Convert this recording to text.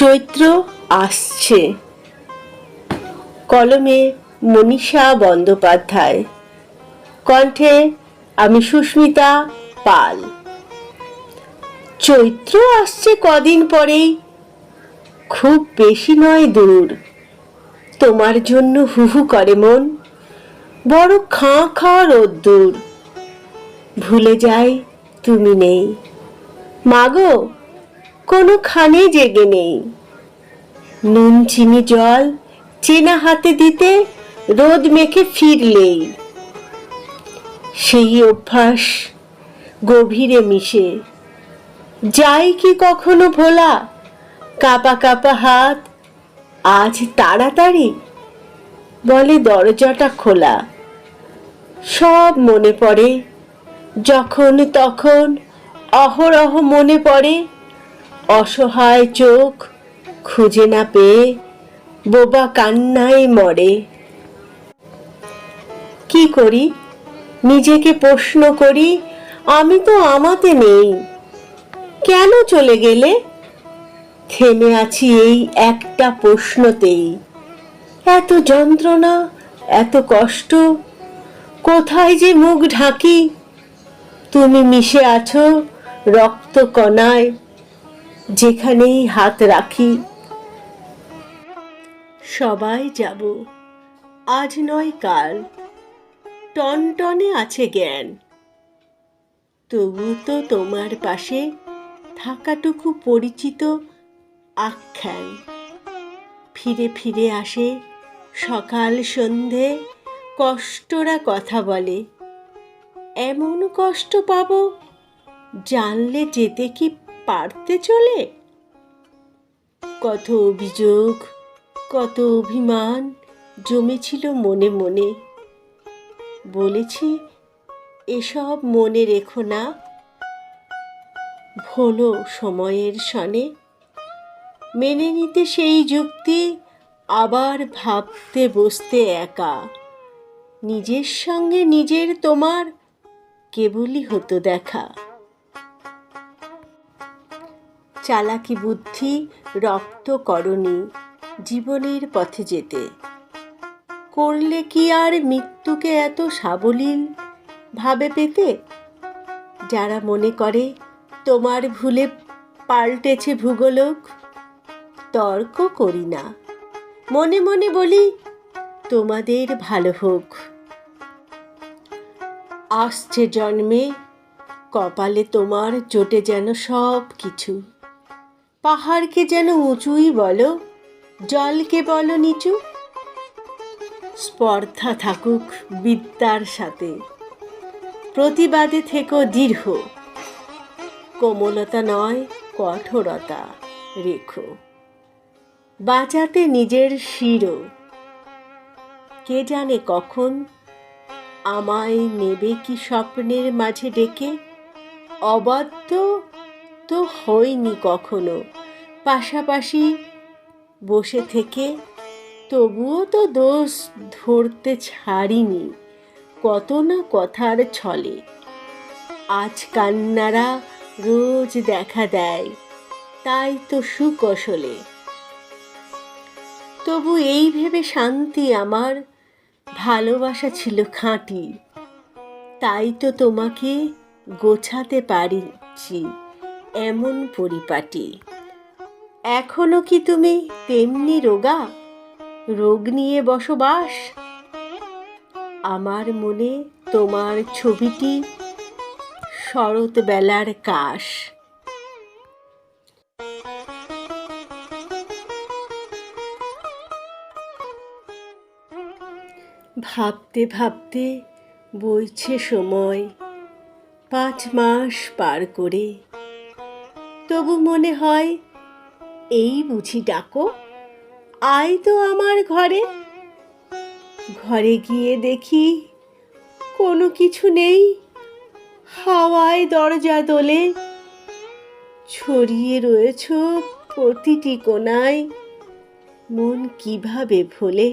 চৈত্র আসছে। কলমে মনীষা বন্দ্যোপাধ্যায়। কণ্ঠে আমি সুস্মিতা পাল। চৈত্র আসছে কদিন পরেই। খুব বেশি নয় দূর। তোমার জন্য হুহু করে মন। বড় খাঁ খাঁ রোদ্দুর। ভুলে যাই তুমি নেই। মাগো কোনো খানে জেগে নেই। নুন, চিনি, জল, চেনা হাতে দিতে রোদ মেখে ফিরলেই। সেই অভ্যাস গভীরে মিশে। যাই কি কখনো ভোলা, কাপা কাপা হাত, আজ তাড়াতাড়ি? বলে দরজাটা খোলা। সব মনে পড়ে, যখন তখন অহরহ মনে পড়ে। অসহায় চোখ খুঁজে না পেয়ে বোবা কান্নায় মরে। কি করি? নিজেকে প্রশ্ন করি, আমি তো আমাতে নেই। কেন চলে গেলে? থেমে আছি এই একটা প্রশ্নতেই। এত যন্ত্রণা, এত কষ্ট, কোথায় যে মুখ ঢাকি? তুমি মিশে আছো রক্ত কণায়। যেখানেই হাত রাখি, সবাই যাব। আজ নয় কাল। টনটনে আছে জ্ঞান। তবু তো তোমার পাশে থাকাটুকু পরিচিত আখ্যান। ফিরে ফিরে আসে সকাল সন্ধে, কষ্টরা কথা বলে। এমন কষ্ট পাবো, জানলে যেতে কি পারতে চলে? কত অভিযোগ, কত অভিমান জমেছিল মনে মনে। বলেছি, এসব মনে রেখো না। ভোলো সময়ের সনে। মেনে নিতে সেই যুক্তি আবার ভাবতে বসতে একা। নিজের সঙ্গে নিজের তোমার কেবলই হতো দেখা। চালাকি বুদ্ধি রপ্ত করণী, জীবনের পথে যেতে। করলে কি আর মৃত্যুকে এত সাবলীল ভাবে পেতে? যারা মনে করে তোমার ভুলে পাল্টেছে ভূগোলক, তর্ক করি না। মনে মনে বলি, তোমাদের ভালো হোক। আসছে জন্মে, কপালে তোমার জোটে যেন সব কিছু পাহাড়কে যেন উঁচুই বলো, জলকে বলো নিচু। স্পর্ধা থাকুক বিদ্যার সাথে, প্রতিবাদে থেকো দীর্ঘ। কোমলতা নয়, কঠোরতা রেখো। বাঁচাতে নিজের শিরো। কে জানে কখন আমায় নেবে কি স্বপ্নের মাঝে ডেকে, অবাধ্য তো হয়নি কখনো। পাশাপাশি বসে থেকে তবুও তো দোষ ধরতে ছাড়িনি, কত না কথার ছলে। আজ কান্নারা রোজ দেখা দেয়, তাই তো সুকৌশলে। তবু এই ভেবে শান্তি আমার, ভালোবাসা ছিল খাঁটি। তাই তো তোমাকে গোছাতে পারিছি। এমন পরিপাটি। এখনও কি তুমি তেমনি রোগা? রোগ নিয়ে বসবাস? আমার মনে তোমার ছবিটি শরৎ বেলার কাশ। ভাবতে ভাবতে বইছে সময়, পাঁচ মাস পার করে। তবু মনে হয়, এই বুঝি ডাকো, আয় তো আমার ঘরে। ঘরে গিয়ে দেখি কোনো কিছু নেই, হাওয়ায় দরজা দোলে। ছড়িয়ে রয়েছ প্রতিটি কোনায় মন কীভাবে ভোলে?